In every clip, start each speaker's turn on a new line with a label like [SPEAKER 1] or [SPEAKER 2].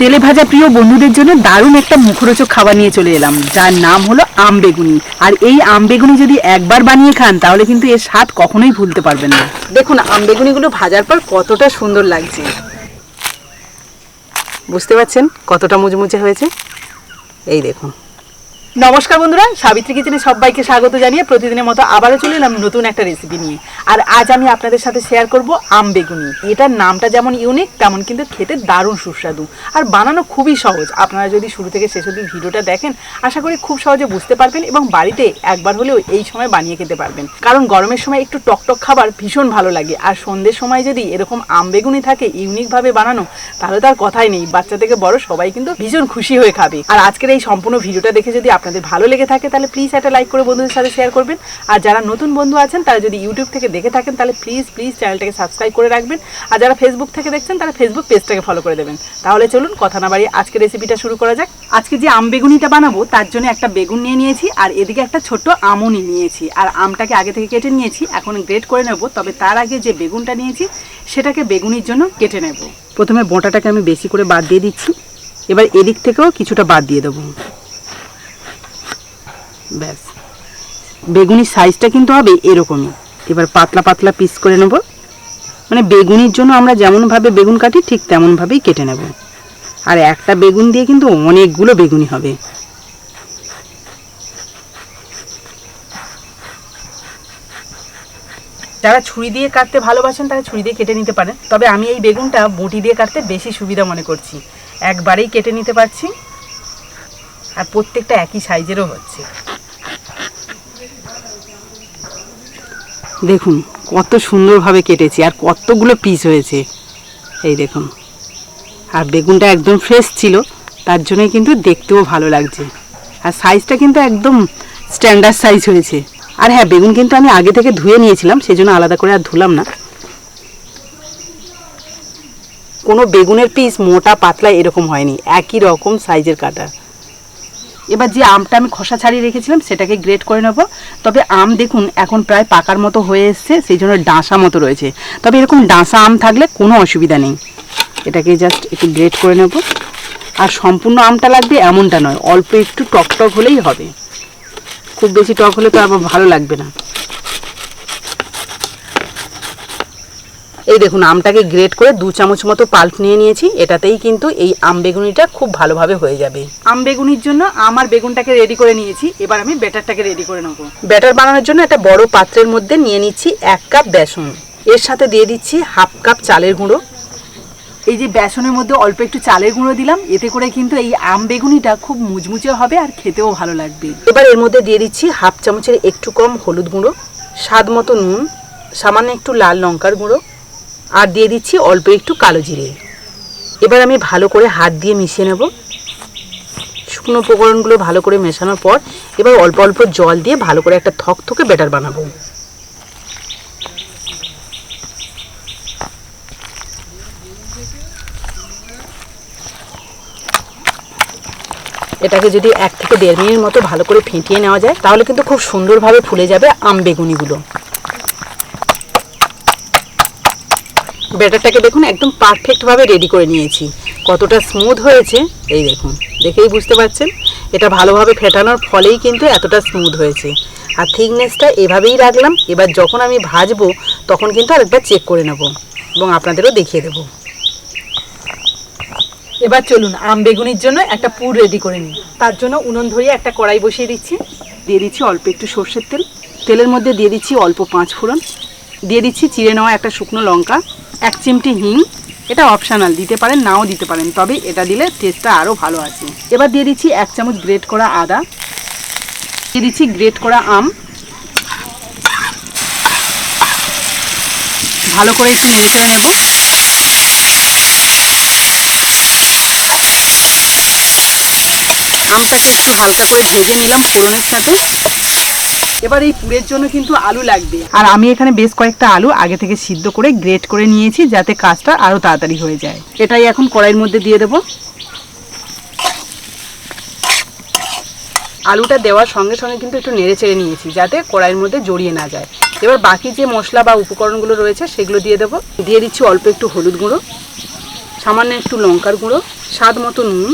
[SPEAKER 1] তেলে ভাজা প্রিয় বন্ধুদের জন্য দারুণ একটা মুখরোচক খাবার নিয়ে চলে এলাম, যার নাম হলো আম বেগুনি। আর এই আম বেগুনি যদি একবার বানিয়ে খান, তাহলে কিন্তু এর স্বাদ কখনোই ভুলতে পারবেন না। দেখুন, আম বেগুনিগুলো ভাজার পর কতটা সুন্দর লাগছে। বুঝতে পারছেন কতটা মুচমুচে হয়েছে? এই দেখুন। নমস্কার বন্ধুরা, সাবিত্রী কিচেনে সবাইকে স্বাগত জানিয়ে প্রতিদিনের মতো আবারও চলে এলাম নতুন একটা রেসিপি নিয়ে। আর আজ আমি আপনাদের সাথে শেয়ার করব আম বেগুনি। এটার নামটা যেমন ইউনিক তেমন কিন্তু খেতে দারুণ সুস্বাদু। আর বানানো খুবই সহজ। আপনারা যদি শুরু থেকে শেষ অবধি ভিডিওটা দেখেন, আশা করি খুব সহজে বুঝতে পারবেন এবং বাড়িতে একবার হলেও এই সময় বানিয়ে খেতে পারবেন। কারণ গরমের সময় একটু টকটক খাবার ভীষণ ভালো লাগে। আর সন্ধ্যের সময় যদি এরকম আম বেগুনি থাকে ইউনিকভাবে বানানো, তাহলে তার কথাই নেই। বাচ্চা থেকে বড় সবাই কিন্তু ভীষণ খুশি হয়ে খাবে। আর আজকের এই সম্পূর্ণ ভিডিওটা দেখে যদি আপনাদের ভালো লেগে থাকে, তাহলে প্লিজ একটা লাইক করে বন্ধুদের সাথে শেয়ার করবেন। আর যারা নতুন বন্ধু আছেন, তারা যদি ইউটিউব থেকে দেখে থাকেন, তাহলে প্লিজ প্লিজ চ্যানেলটাকে সাবস্ক্রাইব করে রাখবেন। আর যারা ফেসবুক থেকে দেখছেন, তারা ফেসবুক পেজটাকে ফলো করে দেবেন। তাহলে চলুন কথা না বাড়িয়ে আজকে রেসিপিটা শুরু করা যাক। আজকে যে আম বেগুনিটা বানাবো, তার জন্য একটা বেগুন নিয়ে নিয়েছি, আর এদিকে একটা ছোট্ট আমও নিয়ে নিয়েছি। আর আমটাকে আগে থেকে কেটে নিয়েছি, এখন গ্রেট করে নেব, তবে তার আগে যে বেগুনটা নিয়েছি, সেটাকে বেগুনির জন্য কেটে নেব। প্রথমে বোঁটাটাকে আমি বেশি করে বাদ দিয়ে দিচ্ছি। এবার এদিক থেকেও কিছুটা বাদ দিয়ে দেবো। ব্যাস। বেগুনির সাইজটা কিন্তু হবে এরকমই। এবার পাতলা পাতলা পিস করে নেব। মানে বেগুনির জন্য আমরা যেমনভাবে বেগুন কাটি, ঠিক তেমনভাবেই কেটে নেব। আর একটা বেগুন দিয়ে কিন্তু অনেকগুলো বেগুনি হবে। যারা ছুরি দিয়ে কাটতে ভালোবাসেন, তারা ছুরি দিয়ে কেটে নিতে পারেন। তবে আমি এই বেগুনটা বটি দিয়ে কাটতে বেশি সুবিধা মনে করছি। একবারেই কেটে নিতে পারছি। আর প্রত্যেকটা একই সাইজেরও হচ্ছে। দেখুন, কত সুন্দরভাবে কেটেছি আর কতগুলো পিস হয়েছে। এই দেখুন। আর বেগুনটা একদম ফ্রেশ ছিল, তার জন্যই কিন্তু দেখতেও ভালো লাগছে। আর সাইজটা কিন্তু একদম স্ট্যান্ডার্ড সাইজ হয়েছে। আর হ্যাঁ বেগুন কিন্তু আমি আগে থেকে ধুয়ে নিয়েছিলাম সেই জন্য আলাদা করে আর ধুলাম না। কোনো বেগুনের পিস মোটা, পাতলা এরকম হয়নি। একই রকম সাইজের কাটা। এবার যে আমটা আমি খোসা ছাড়িয়ে রেখেছিলাম, সেটাকে গ্রেট করে নেব। তবে আম দেখুন, এখন প্রায় পাকার মতো হয়ে এসছে, সেই জন্য ডাঁসা মতো রয়েছে। তবে এরকম ডাঁসা আম থাকলে কোনো অসুবিধা নেই। এটাকে জাস্ট একটু গ্রেট করে নেব। আর সম্পূর্ণ আমটা লাগবে এমনটা নয়, অল্প একটু টক টক হলেই হবে। খুব বেশি টক হলে তো আবার ভালো লাগবে না। এই দেখুন আমটাকে গ্রেট করে দু চামচ মতো পাল্প নিয়ে নিয়েছি। এটাতেই কিন্তু এই আম বেগুনিটা খুব ভালোভাবে হয়ে যাবে। আম বেগুনির জন্য আমার বেগুনটাকে রেডি করে নিয়েছি। এবার আমি ব্যাটারটাকে রেডি করে নেব। ব্যাটার বানানোর জন্য একটা বড় পাত্রের মধ্যে নিয়ে নিচ্ছি এক কাপ বেসন। এর সাথে দিয়ে দিচ্ছি হাফ কাপ চালের গুঁড়ো। এই যে বেসনের মধ্যে অল্প একটু চালের গুঁড়ো দিলাম এতে করে কিন্তু এই আম বেগুনিটা খুব মুচমুচে হবে আর খেতেও ভালো লাগবে। এবার এর মধ্যে দিয়ে দিচ্ছি হাফ চামচের একটু কম হলুদ গুঁড়ো স্বাদ মতো নুন সামান্য একটু লাল লঙ্কার গুঁড়ো আর দিয়ে দিচ্ছি অল্প একটু কালো জিরে। এবার আমি ভালো করে হাত দিয়ে মিশিয়ে নেব। শুকনো উপকরণগুলো ভালো করে মেশানোর পর এবার অল্প অল্প জল দিয়ে ভালো করে একটা থকথকে ব্যাটার বানাবো। এটাকে যদি এক থেকে দেড় মিনিট মতো ভালো করে ফেটিয়ে নেওয়া যায়, তাহলে কিন্তু খুব সুন্দরভাবে ফুলে যাবে আম বেগুনিগুলো। ব্যাটারটাকে দেখুন, একদম পারফেক্টভাবে রেডি করে নিয়েছি। কতটা স্মুথ হয়েছে, এই দেখুন, দেখেই বুঝতে পারছেন? এটা ভালোভাবে ফেটানোর ফলেই কিন্তু এতটা স্মুথ হয়েছে। আর থিকনেসটা এভাবেই রাখলাম, এবার যখন আমি ভাজবো, তখন কিন্তু আরেকবার চেক করে নেব এবং আপনাদেরও দেখিয়ে দেবো। এবার চলুন, আম বেগুনির জন্য একটা পুর রেডি করে নিই। তার জন্য উনুন ধরিয়ে একটা কড়াই বসিয়ে দিচ্ছি। দিয়ে দিচ্ছি অল্প একটু সর্ষের তেল। তেলের মধ্যে দিয়ে দিচ্ছি অল্প পাঁচ ফোড়ন। দিয়ে দিচ্ছি চিড়ে নেওয়া একটা শুকনো লঙ্কা, এক চিমটি হিং, এটা অপশানাল দিতে পারেন, নাও দিতে পারেন, তবে এটা দিলে টেস্টটা আরও ভালো আছে। এবার দিয়ে দিচ্ছি এক চামচ গ্রেট করা আদা, দিয়ে দিচ্ছি গ্রেট করা আম। ভালো করে একটু নেড়ে নেব। আমটাকে একটু হালকা করে ভেজে নিলাম ফোড়নের সাথে। এবার এই পুরের জন্য কিন্তু আলু লাগবে। আর আমি এখানে বেশ কয়েকটা আলু আগে থেকে সিদ্ধ করে গ্রেট করে নিয়েছি যাতে কাজটা আরও তাড়াতাড়ি হয়ে যায়। এটাই এখন কড়াইয়ের মধ্যে দিয়ে দেবো। আলুটা দেওয়ার সঙ্গে সঙ্গে কিন্তু একটু নেড়ে চেড়ে নিয়েছি যাতে কড়াইয়ের মধ্যে জড়িয়ে না যায়। এবার বাকি যে মশলা বা উপকরণগুলো রয়েছে সেগুলো দিয়ে দেবো। দিয়ে দিচ্ছি অল্প একটু হলুদ গুঁড়ো সামান্য একটু লঙ্কার গুঁড়ো স্বাদ মতো নুন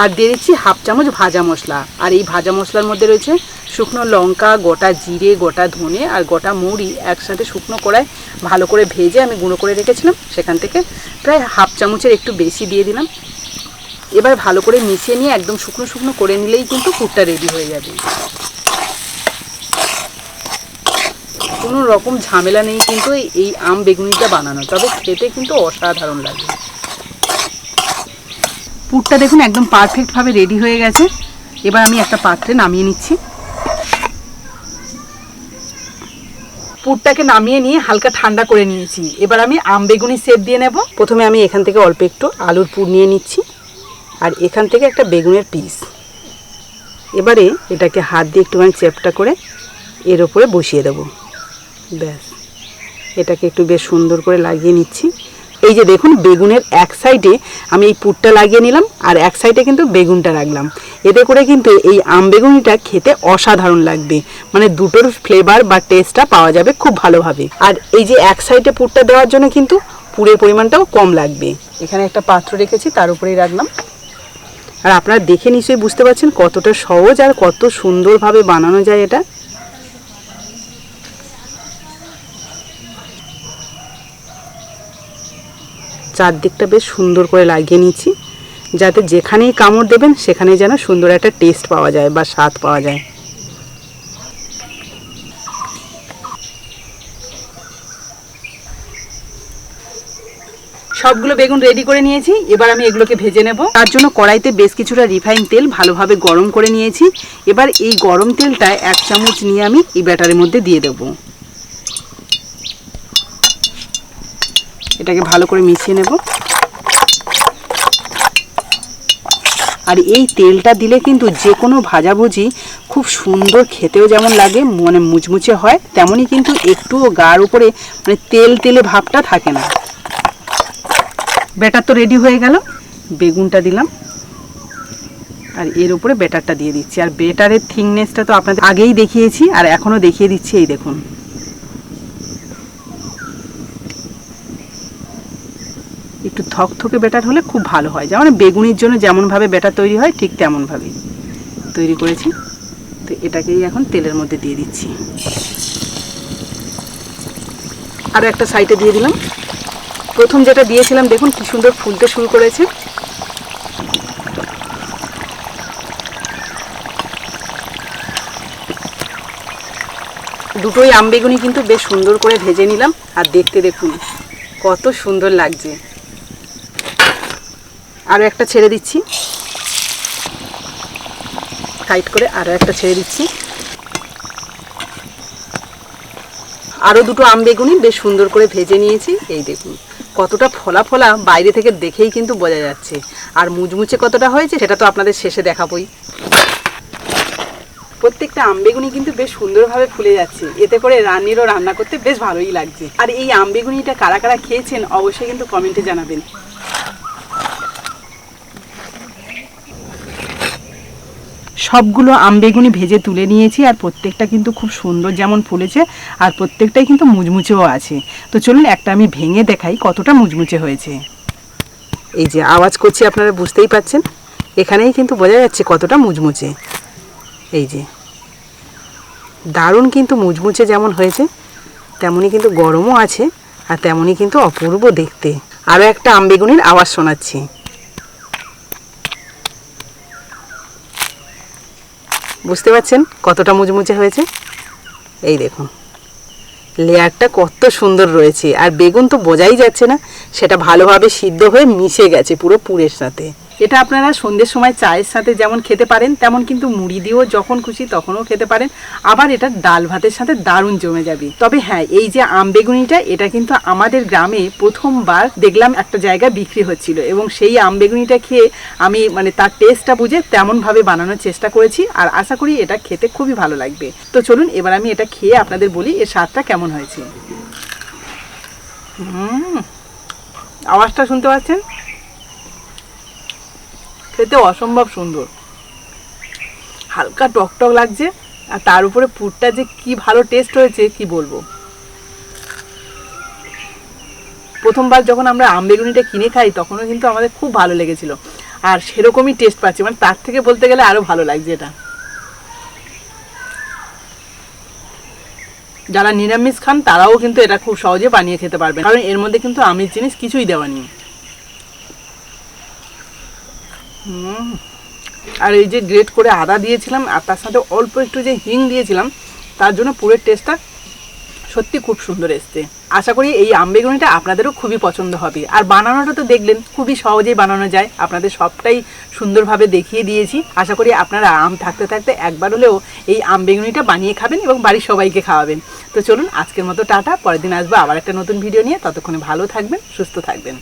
[SPEAKER 1] আর দিয়ে দিচ্ছি হাফ চামচ ভাজা মশলা। আর এই ভাজা মশলার মধ্যে রয়েছে শুকনো লঙ্কা, গোটা জিরে, গোটা ধনে আর গোটা মুড়ি একসাথে শুকনো কড়ায় ভালো করে ভেজে আমি গুঁড়ো করে রেখেছিলাম। সেখান থেকে প্রায় হাফ চামচের একটু বেশি দিয়ে দিলাম। এবার ভালো করে মিশিয়ে নিয়ে একদম শুকনো শুকনো করে নিলেই কিন্তু পুরটা রেডি হয়ে যাবে। কোনো রকম ঝামেলা নেই কিন্তু এই আম বেগুনিটা বানানো। তবে খেতে কিন্তু অসাধারণ লাগে। পুরটা দেখুন একদম পারফেক্টভাবে রেডি হয়ে গেছে। এবার আমি একটা পাত্রে নামিয়ে নিচ্ছি। পুরটাকে নামিয়ে নিয়ে হালকা ঠান্ডা করে নিয়েছি। এবার আমি আম বেগুনি সেপ দিয়ে নেব। প্রথমে আমি এখান থেকে অল্প একটু আলুর পুর নিয়ে নিচ্ছি। আর এখান থেকে একটা বেগুনের পিস। এবারে এটাকে হাত দিয়ে একটুখানি চেপটা করে এর ওপরে বসিয়ে দেবো। ব্যাস। এটাকে একটু বেশ সুন্দর করে লাগিয়ে নিচ্ছি। এই যে দেখুন, বেগুনের এক সাইডে আমি এই পুরটা লাগিয়ে নিলাম আর এক সাইডে কিন্তু বেগুনটা রাখলাম। এতে করে কিন্তু এই আম বেগুনিটা খেতে অসাধারণ লাগবে। মানে দুটোর ফ্লেভার বা টেস্টটা পাওয়া যাবে খুব ভালোভাবে। আর এই যে এক সাইডে পুরটা দেওয়ার জন্য কিন্তু পুরের পরিমাণটাও কম লাগবে। এখানে একটা পাত্র রেখেছি, তার উপরেই রাখলাম। আর আপনারা দেখে নিশ্চয়ই বুঝতে পারছেন কতটা সহজ আর কত সুন্দরভাবে বানানো যায় এটা। চারদিকটা বেশ সুন্দর করে লাগিয়ে নিচ্ছি যাতে যেখানেই কামড় দেবেন, সেখানেই যেন সুন্দর একটা টেস্ট পাওয়া যায় বা স্বাদ পাওয়া যায়। সবগুলো বেগুন রেডি করে নিয়েছি। এবার আমি এগুলোকে ভেজে নেব। তার জন্য কড়াইতে বেশ কিছুটা রিফাইন তেল ভালোভাবে গরম করে নিয়েছি। এবার এই গরম তেলটা এক চামচ নিয়ে আমি এই ব্যাটারের মধ্যে দিয়ে দেবো। এটাকে ভালো করে মিশিয়ে নেব। আর এই তেলটা দিলে কিন্তু যে কোনো ভাজাভুজি খুব সুন্দর খেতেও যেমন লাগে মানে মুচমুচে হয়, তেমনই কিন্তু একটুও গার উপরে মানে তেল তেলে ভাবটা থাকে না। ব্যাটার তো রেডি হয়ে গেল, বেগুনটা দিলাম। আর এর উপরে ব্যাটারটা দিয়ে দিচ্ছি। আর বেটারের থিকনেসটা তো আপনাদের আগেই দেখিয়েছি, আর এখনও দেখিয়ে দিচ্ছি, এই দেখুন। একটু থকথকে ব্যাটার হলে খুব ভালো হয়। যেমন বেগুনির জন্য যেমনভাবে ব্যাটার তৈরি হয়, ঠিক তেমনভাবেই তৈরি করেছি। তো এটাকেই এখন তেলের মধ্যে দিয়ে দিচ্ছি। আরও একটা সাইডে দিয়ে দিলাম। প্রথম যেটা দিয়েছিলাম, দেখুন কি সুন্দর ফুলতে শুরু করেছে। দুটোই আম বেগুনি কিন্তু বেশ সুন্দর করে ভেজে নিলাম। আর দেখতে দেখুন, কত সুন্দর লাগছে। আরও একটা ছেড়ে দিচ্ছি। টাইট করে আরও একটা ছেড়ে দিচ্ছি। আরও দুটো আম বেগুনি বেশ সুন্দর করে ভেজে নিয়েছি। এই দেখুন, কতটা ফলা ফলা বাইরে থেকে দেখেই কিন্তু বোঝা যাচ্ছে। আর মুচমুচে কতটা হয়েছে সেটা তো আপনাদের শেষে দেখাবই। প্রত্যেকটা আম বেগুনি কিন্তু বেশ সুন্দরভাবে ফুলে যাচ্ছে। এতে করে রান্নিরও রান্না করতে বেশ ভালোই লাগছে। আর এই আম বেগুনিটা কারা কারা খেয়েছেন অবশ্যই কিন্তু কমেন্টে জানাবেন। সবগুলো আম বেগুনি ভেজে তুলে নিয়েছি, আর প্রত্যেকটা কিন্তু খুব সুন্দর যেমন ফুলেছে, আর প্রত্যেকটাই কিন্তু মুচমুচেও আছে। তো চলুন একটা আমি ভেঙে দেখাই কতটা মুচমুচে হয়েছে। এই যে আওয়াজ করছি আপনারা বুঝতেই পাচ্ছেন, এখানেই কিন্তু বোঝা যাচ্ছে কতটা মুচমুচে। এই যে, দারুণ কিন্তু মুচমুচে যেমন হয়েছে তেমনই কিন্তু গরমও আছে, আর তেমনই কিন্তু অপূর্ব দেখতে। আরও একটা আম বেগুনির আওয়াজ শোনাচ্ছি। বুঝতে পারছেন কতটা মুচমুচে হয়েছে? এই দেখুন, লেয়ারটা কত সুন্দর রয়েছে। আর বেগুন তো বোঝাই যাচ্ছে না, সেটা ভালোভাবে সিদ্ধ হয়ে মিশে গেছে পুরো পুরের সাথে। এটা আপনারা সন্ধ্যের সময় চায়ের সাথে যেমন খেতে পারেন, তেমন কিন্তু মুড়ি দিয়েও যখন খুশি তখনও খেতে পারেন। আবার এটা ডাল ভাতের সাথে দারুণ জমে যাবে। তবে হ্যাঁ এই যে আম বেগুনিটা, এটা কিন্তু আমাদের গ্রামে প্রথমবার দেখলাম একটা জায়গায় বিক্রি হচ্ছিল এবং সেই আম বেগুনিটা খেয়ে আমি মানে তার টেস্টটা বুঝে তেমনভাবে বানানোর চেষ্টা করেছি আর আশা করি এটা খেতে খুবই ভালো লাগবে। তো চলুন, এবার আমি এটা খেয়ে আপনাদের বলি এর স্বাদটা কেমন হয়েছে। আওয়াজটা শুনতে পাচ্ছেন? খেতে অসম্ভব সুন্দর। হালকা টকটক লাগছে, আর তার উপরে পুরটা যে কি ভালো টেস্ট হয়েছে, কি বলব? প্রথমবার যখন আমরা আম বেগুনিটা কিনে খাই, তখনও কিন্তু আমাদের খুব ভালো লেগেছিল। আর সেরকমই টেস্ট পাচ্ছি মানে তার থেকে বলতে গেলে আরও ভালো লাগছে এটা। যারা নিরামিষ খান, তারাও কিন্তু এটা খুব সহজে বানিয়ে খেতে পারবেন। কারণ এর মধ্যে কিন্তু আমিষ জিনিস কিছুই দেওয়া নেই। হুম। আর এই যে গ্রেট করে আদা দিয়েছিলাম, আর তার সাথে অল্প একটু যে হিং দিয়েছিলাম, তার জন্য পুরের টেস্টটা সত্যি খুব সুন্দর এসছে। আশা করি এই আম বেগুনিটা আপনাদেরও খুবই পছন্দ হবে। আর বানানোটা তো দেখলেন, খুবই সহজেই বানানো যায়। আপনাদের সবটাই সুন্দরভাবে দেখিয়ে দিয়েছি। আশা করি আপনারা আম থাকতে থাকতে একবার হলেও এই আম বেগুনিটা বানিয়ে খাবেন এবং বাড়ির সবাইকে খাওয়াবেন। তো চলুন আজকের মতো টাটা, পরের দিন আসব আবার একটা নতুন ভিডিও নিয়ে। ততক্ষণে ভালো থাকবেন, সুস্থ থাকবেন।